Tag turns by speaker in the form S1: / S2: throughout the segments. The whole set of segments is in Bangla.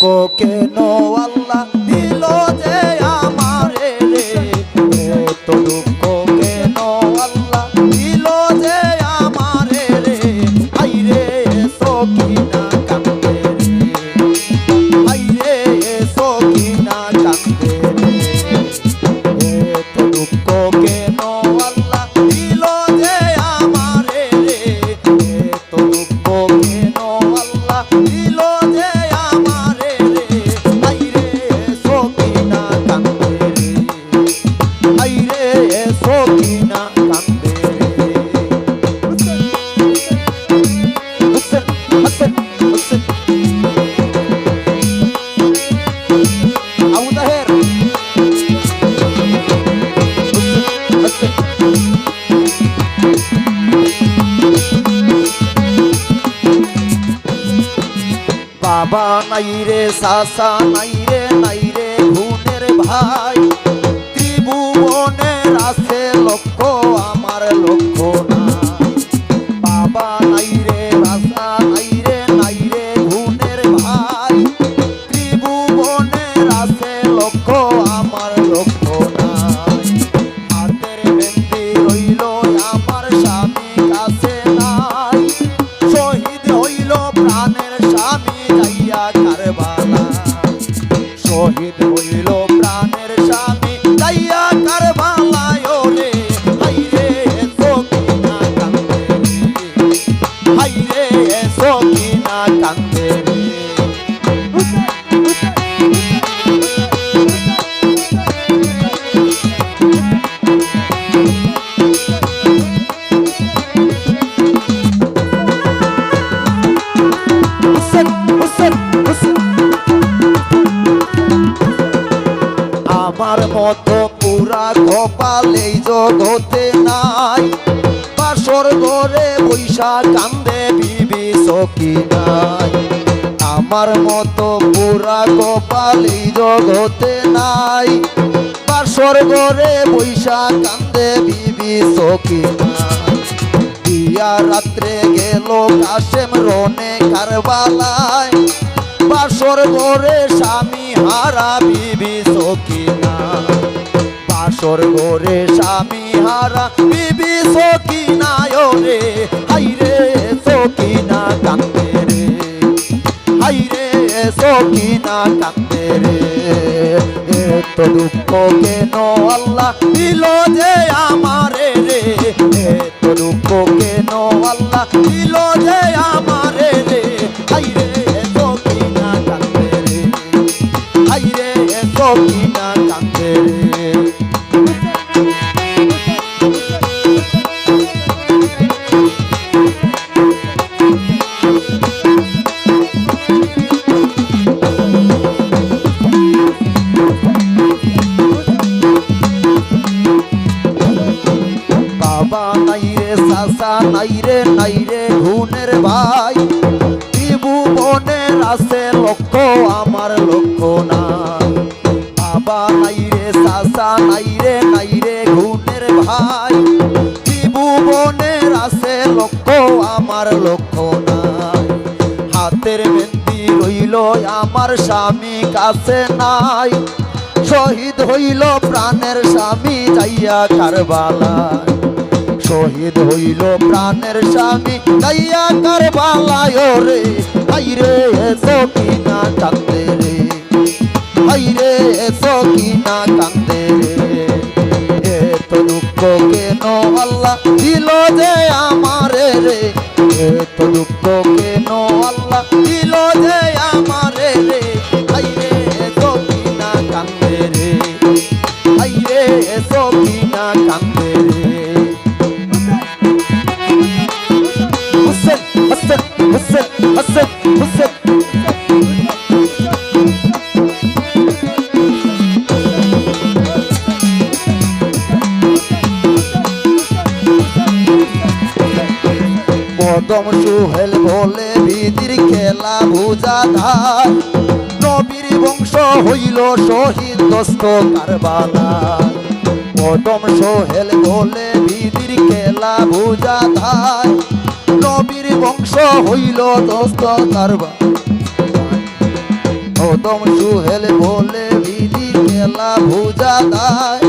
S1: দুঃখ কেন আল্লাহ দিল বাবা নাই রে, সাসা নাই রে নাই রে ভুনের ভাই। ত্রিভুবনের আছে লক্ষ্য, আমার লক্ষ্য। পুরা কপাল জগতে নাই। বাসর ঘরে বৈশা কান্দে বিবি সকি নাই। আমার মতো পুরা কপাল জগতে নাই। বাসর ঘরে বৈশা কান্দে বিবি সকি নাই। রাত্রে গেল কাশেম রনে কারবালায়। বাসর ঘরে স্বামী হারা বিবি সকিনা বাসর ঘরে স্বামী হারা, বিবি সকিনা রে। হাইরে সকিনা কান্দে রে। হাইরে সকিনা কান্দে রে। এত দুঃখ কেন আল্লাহ দিল যে আমারে রে? এত দুঃখ কেন আল্লাহ দিল যে আমারে রে? হাইরে সকিনা কান্দে রে। হাইরে সকিনা কান্দে রে। সাসা নাই রে নাই রে ঘুনের ভাই। ত্রিভুবনের আছে লক্ষ্য আমার লক্ষ্য নাই। বাবা নাই রে সাসা নাই রে নাই রে ঘুনের ভাই। ত্রিভুবনের আছে লক্ষ্য আমার লক্ষ্য নাই। হাতের মেহেন্দি রইল, আমার স্বামী কাছে নাই। শহীদ হইল প্রাণের স্বামী যাইয়া কারবালায়। শহীদ হইল প্রাণের স্বামী। যাইয়া কারবালায় রে, হাইরে সকিনা কান্দে রে। হাইরে সকিনা কান্দে রে। এত দুঃখ কেন আল্লাহ দিল যে আমারে রে? এত দুঃখ কেন আল্লাহ দিল যে আমারে রে? হাইরে সকিনা কান্দে রে। হাইরে সকিনা কান্দে হুসেন হুসেন কদম সুহেল বলে বিদির খেলা ধার। নবীর বংশ হইল শহীদ দস্ত কারবালা কদম সোহেল বলে বিদির খেলা ধার। নবীর বংশ হইল দস্ত কারবা একদম সুহেল বলে বিধি খেলা ভুজা দায়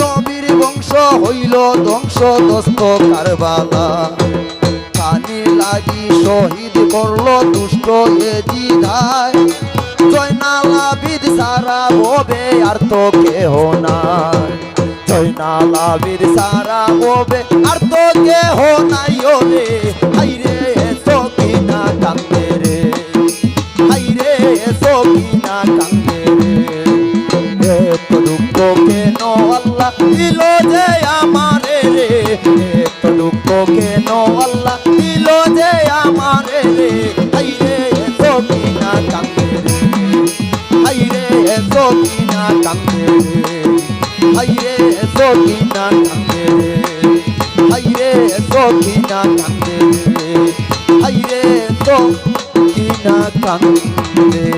S1: নবীর বংশ হইল ধ্বংস দস্ত কারবালা। কানে লাগি শহীদ করল দুষ্ট এ দিধায় জয়নালাবিদ সারা ববে আর তো কেহ নাই। জয়নালাবিদ সারা ববে আর তো কেহ নাই ও রে। হাইরে সকিনা কান্দে রে। হাইরে সকিনা কান্দে রে। এত দুঃখ কেন আল্লাহ দিল যে আমারে রে? এত দুঃখ কেন আল্লাহ দিল যে আমারে রে? হাইরে সকিনা কান্দে রে। হাইরে সকিনা কান্দে রে। হাইরে সকিনা কান্দে রে। হাইরে সকিনা কান্দে রে। হাইরে সকিনা কান্দে